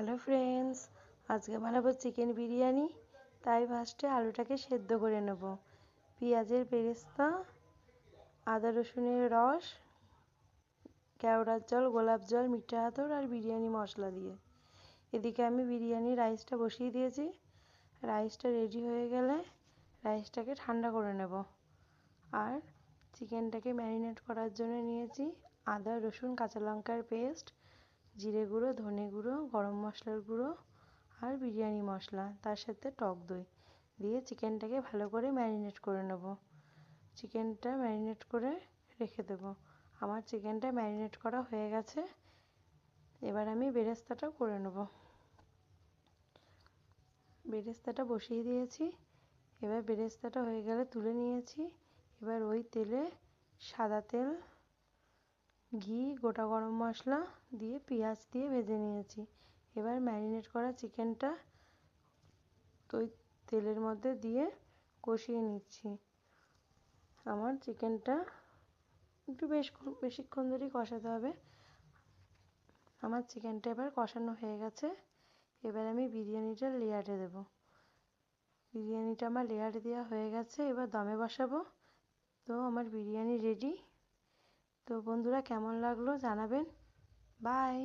Hello friends আজকে বানাবো chicken biryani. তাই ফার্স্টে আলুটাকে সেদ্ধ করে নেব। পেঁয়াজের বেরেস্তা আদা রসুনের রস, কেওড়ার জল, গোলাপ জল, মিঠা আতর আর বিরিয়ানি মশলা দিয়ে। এদিকে আমি বিরিয়ানি রাইসটা বসিয়ে দিয়েছি। রাইসটা রেডি হয়ে গেলে রাইসটাকে ঠান্ডা করে নেব। আর চিকেনটাকে ম্যারিনেট করার জন্য নিয়েছি আদা, রসুন, কাঁচা লঙ্কার পেস্ট জিরে গুঁড়ো, ধনে গুঁড়ো, গরম মশলার গুঁড়ো আর বিরিয়ানি মশলা, তার সাথে টক দই দিয়ে চিকেনটাকে ভালো করে ম্যারিনেট করে নেব। চিকেনটা ম্যারিনেট করে রেখে দেব। আমার চিকেনটা ম্যারিনেট করা হয়ে গেছে। এবার আমি বেরেস্তাটা করে নেব। বেরেস্তাটা বসিয়ে দিয়েছি। এবার বেরেস্তাটা হয়ে গেলে তুলে নিয়েছি। এবার ওই তেলে সাদা তেল ঘি, গোটা গরম মশলা দিয়ে পেঁয়াজ দিয়ে ভেজে নিয়েছি। এবার ম্যারিনেট করা চিকেনটা ওই তেলের মধ্যে দিয়ে কষিয়ে নিচ্ছি। আমার চিকেনটা একটু বেশ, বেশিক্ষণ ধরেই কষাতে হবে। আমার চিকেনটা এবার কষানো হয়ে গেছে। এবার আমি বিরিয়ানিটা লেয়ারে দেব। বিরিয়ানিটা আমার লেয়ারে দেওয়া হয়ে গেছে। এবার দমে বসাবো। তো আমার বিরিয়ানি রেডি তো বন্ধুরা কেমন লাগল জানাবেন? বাই